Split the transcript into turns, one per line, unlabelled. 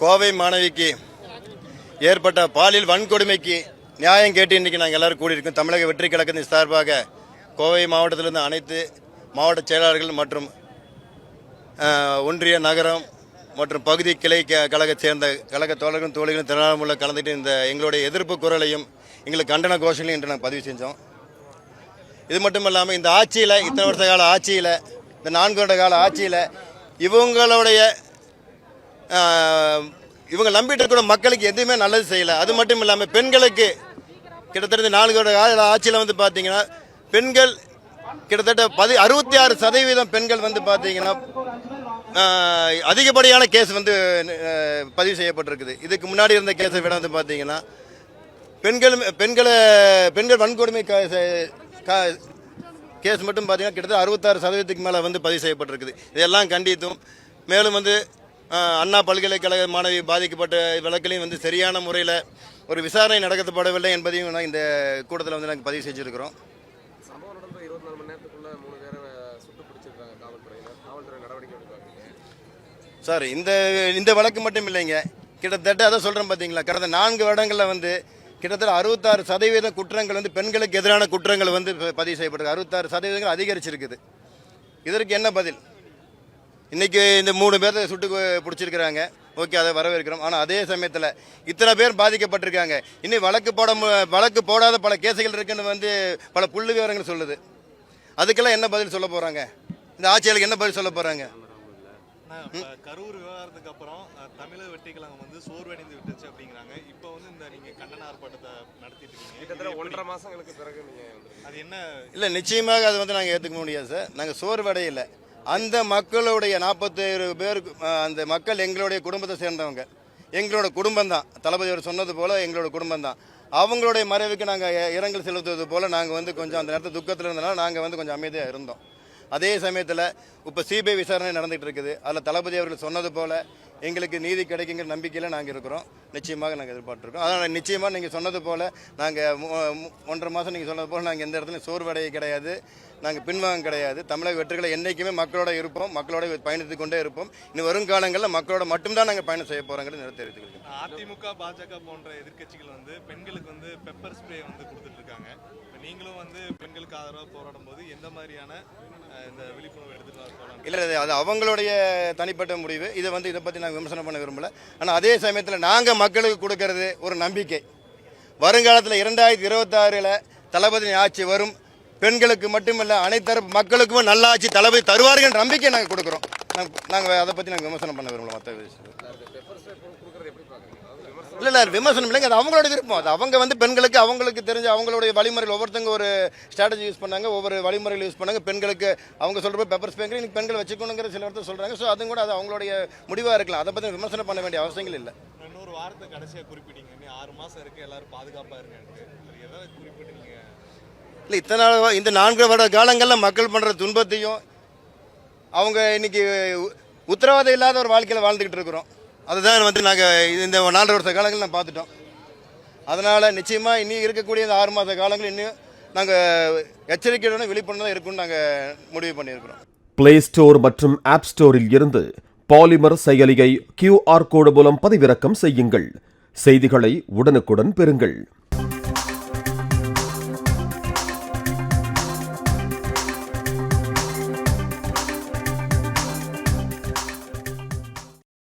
கோவை மாணவிக்கு ஏற்பட்ட பாலியல் வன்கொடுமைக்கு நியாயம் கேட்டு இன்றைக்கி நாங்கள் எல்லாரும் கூடியிருக்கோம். தமிழக வெற்றி கழகத்தின் சார்பாக கோவை மாவட்டத்திலிருந்து அனைத்து மாவட்ட செயலாளர்கள் மற்றும் ஒன்றிய நகரம் மற்றும் பகுதி கிளை கழக சேர்ந்த கழக தோழர்களும் தோழிகளும் திறனாளமுள்ள கலந்துட்டு இந்த எங்களுடைய எதிர்ப்பு குரலையும் எங்களுக்கு கண்டன கோஷங்களையும் இன்று நாங்கள் பதிவு செஞ்சோம். இது மட்டும் இல்லாமல் இந்த ஆட்சியில் இத்தனை வருஷ கால ஆட்சியில் இந்த நான்கு வருட கால ஆட்சியில் இவங்களுடைய இவங்க நம்பிட்டு இருக்கிற மக்களுக்கு எதுவுமே நல்லது செய்யலை. அது மட்டும் இல்லாமல் பெண்களுக்கு கிட்டத்தட்ட இந்த நான்கு வருட கால ஆட்சியில் வந்து பார்த்தீங்கன்னா பெண்கள் கிட்டத்தட்ட பதி அறுபத்தி ஆறு சதவீதம் பெண்கள் வந்து பார்த்தீங்கன்னா அதிகப்படியான கேஸ் வந்து பதிவு செய்யப்பட்டிருக்குது. இதுக்கு முன்னாடி இருந்த கேஸை விட வந்து பார்த்தீங்கன்னா பெண்கள் பெண்களை பெண்கள் வன்கொடுமை கேஸ் மட்டும் பார்த்தீங்கன்னா கிட்டத்தட்ட அறுபத்தாறு சதவீதத்துக்கு மேலே வந்து பதிவு செய்யப்பட்டிருக்குது. இதெல்லாம் கண்டித்தும் மேலும் வந்து அண்ணா பல்கலைக்கழக மாணவி பாதிக்கப்பட்ட வழக்கிலையும் வந்து சரியான முறையில் ஒரு விசாரணை நடத்தப்படவில்லை என்பதையும் நான் இந்த கூட்டத்தில் வந்து நாங்கள் பதிவு செஞ்சுருக்கிறோம். சார் இந்த இந்த வழக்கு மட்டும் இல்லைங்க. கிட்டத்தட்ட அதை சொல்கிறேன் பார்த்தீங்களா கடந்த நான்கு வருடங்களில் வந்து கிட்டத்தட்ட அறுபத்தாறு சதவீத குற்றங்கள் வந்து பெண்களுக்கு எதிரான குற்றங்கள் வந்து பதிவு செய்யப்பட்டிருக்கு. அறுபத்தாறு சதவீதங்கள் அதிகரிச்சிருக்குது. இதற்கு என்ன பதில்? இன்னைக்கு இந்த மூணு பேர்த்த சுட்டு பிடிச்சிருக்கிறாங்க. ஓகே அதை வரவேற்கிறோம். ஆனால் அதே சமயத்தில் இத்தனை பேர் பாதிக்கப்பட்டிருக்காங்க. இன்னும் வழக்கு போட மு- வழக்கு போடாத பல கேசுகள் இருக்குன்னு வந்து பல புள்ளி விவரங்கள் சொல்லுது. அதுக்கெல்லாம் என்ன பதில் சொல்ல போகிறாங்க இந்த ஆட்சியாளருக்கு என்ன பதில் சொல்ல போகிறாங்க
கரூர் விவகாரத்துக்கு அப்புறம் தமிழக கழகம் வந்து சோர்வடைந்து விட்டுச்சு அப்படிங்கிறாங்க. இப்போ வந்து இந்த நீங்க கண்டன ஆர்ப்பாட்டத்தை நடத்திட்டு இருக்கீங்க?
ஒன்றரை மாசங்களுக்கு பிறகு நீங்க வந்திருக்கீங்க.
அது என்ன
இல்லை நிச்சயமாக அது வந்து நாங்கள் ஏற்றுக்க முடியாது சார். நாங்கள் சோர்வடையில. அந்த மக்களுடைய நாற்பத்தேழு பேருக்கு அந்த மக்கள் எங்களுடைய குடும்பத்தை சேர்ந்தவங்க. எங்களோட குடும்பம் தான் தளபதி அவர் சொன்னது போல் எங்களோட குடும்பம் தான் அவங்களுடைய மறைவுக்கு நாங்கள் இரங்கல் செலுத்துவது போல் நாங்கள் வந்து கொஞ்சம் அந்த நேரத்தில் துக்கத்தில் இருந்தனால நாங்கள் வந்து கொஞ்சம் அமைதியாக இருந்தோம். அதே சமயத்தில் இப்போ சிபிஐ விசாரணை நடந்துகிட்டு இருக்குது. அதில் தளபதி அவர்கள் சொன்னது போல் எங்களுக்கு நீதி கிடைக்குங்கிற நம்பிக்கையில் நாங்கள் இருக்கிறோம். நிச்சயமாக நாங்கள் எதிர்பார்த்துருக்கோம். அதனால் நிச்சயமாக நீங்கள் சொன்னது போல் நாங்கள் ஒன்றரை மாதம் நீங்கள் சொன்னது போல் நாங்கள் எந்த இடத்துலையும் சோர்வடைய கிடையாது. நாங்கள் பின்வாங்க கிடையாது. தமிழக வெற்றிகளை என்றைக்குமே மக்களோட இருப்போம். மக்களோட பயணித்து கொண்டே இருப்போம். இனி வருங்காலங்களில் மக்களோட மட்டும்தான் நாங்கள் பயணம் செய்ய போகிறோங்கிறது நிறுத்தி
அதிமுக பாஜக போன்ற எதிர்க்கட்சிகள் வந்து பெண்களுக்கு வந்து பெப்பர் ஸ்ப்ரே வந்து கொடுத்துட்டு இருக்காங்க. இப்ப நீங்களும் வந்து பெண்களுக்கு ஆதரவாக போராடும் போது எந்த மாதிரியான இந்த விழிப்புணர்வு எடுத்துட்டு
இல்லை அது அவங்களுடைய தனிப்பட்ட முடிவு. இதை வந்து இதை பற்றி நாங்கள் விமர்சனம் பண்ண விரும்பல. ஆனால் அதே சமயத்தில் நாங்கள் மக்களுக்கு கொடுக்கறது ஒரு நம்பிக்கை. வருங்காலத்தில் இரண்டாயிரத்தி இருபத்தாறில் தளபதி ஆட்சி வரும். பெண்களுக்கு மட்டுமல்ல அனைத்து மக்களுக்கும் மக்களுக்குமே ஆட்சி தளபதி தருவார்கள் நம்பிக்கை நாங்கள் கொடுக்குறோம். நாங்கள் அதை பற்றி நாங்கள் விமர்சனம் பண்ண விரும்பல மற்ற விஷயம் இல்லை இல்லை விமர்சனம் இல்லைங்க அது அவங்களோட விருப்பம். அது அவங்க வந்து பெண்களுக்கு அவங்களுக்கு தெரிஞ்ச அவங்களுடைய வழிமுறைகள் ஒவ்வொருத்தங்க ஒரு ஸ்ட்ராட்டஜி யூஸ் பண்ணாங்க ஒவ்வொரு வழிமுறைகள் யூஸ் பண்ணாங்க. பெண்களுக்கு அவங்க சொல்கிற பெப்பர் ஸ்பேங்கர் இன்னைக்கு பெண்கள் வச்சுக்கணுங்கிற சில இடத்துல சொல்கிறாங்க ஸோ அதுவும் கூட அது அவங்களுடைய முடிவாக இருக்கலாம். அதை பற்றி விமர்சனம் பண்ண வேண்டிய அவசியங்கள் இல்லை.
இன்னொரு வாரத்தை கடைசியாக குறிப்பிட்டீங்க இன்னும் ஆறு மாதம் இருக்குது எல்லோரும் பாதுகாப்பாக இருங்கன்ட்டு. அது எதாவது குறிப்பிட்டீங்க
இல்லை இத்தனை நாள் இந்த நான்கு வருட காலங்களில் மக்கள் பண்ணுற துன்பத்தையும் அவங்க இன்னைக்கு உத்தரவாதம் இல்லாத ஒரு வாழ்க்கையில் வாழ்ந்துக்கிட்டு இருக்கிறோம். அதுதான் வந்து நாங்கள் இந்த நான்கு வருஷ காலங்கள் நான் பார்த்துட்டோம். அதனால் நிச்சயமாக இன்னும் இருக்கக்கூடிய இந்த ஆறு மாத காலங்கள் இன்னும் நாங்கள் எச்சரிக்கையுடன் விழிப்புணர்வு இருக்கும்னு நாங்கள் முடிவு பண்ணியிருக்கிறோம்.
பிளே ஸ்டோர் மற்றும் ஆப் ஸ்டோரில் இருந்து பாலிமர் செயலியை கியூஆர் கோடு மூலம் பதிவிறக்கம் செய்யுங்கள். செய்திகளை உடனுக்குடன் பெறுங்கள்.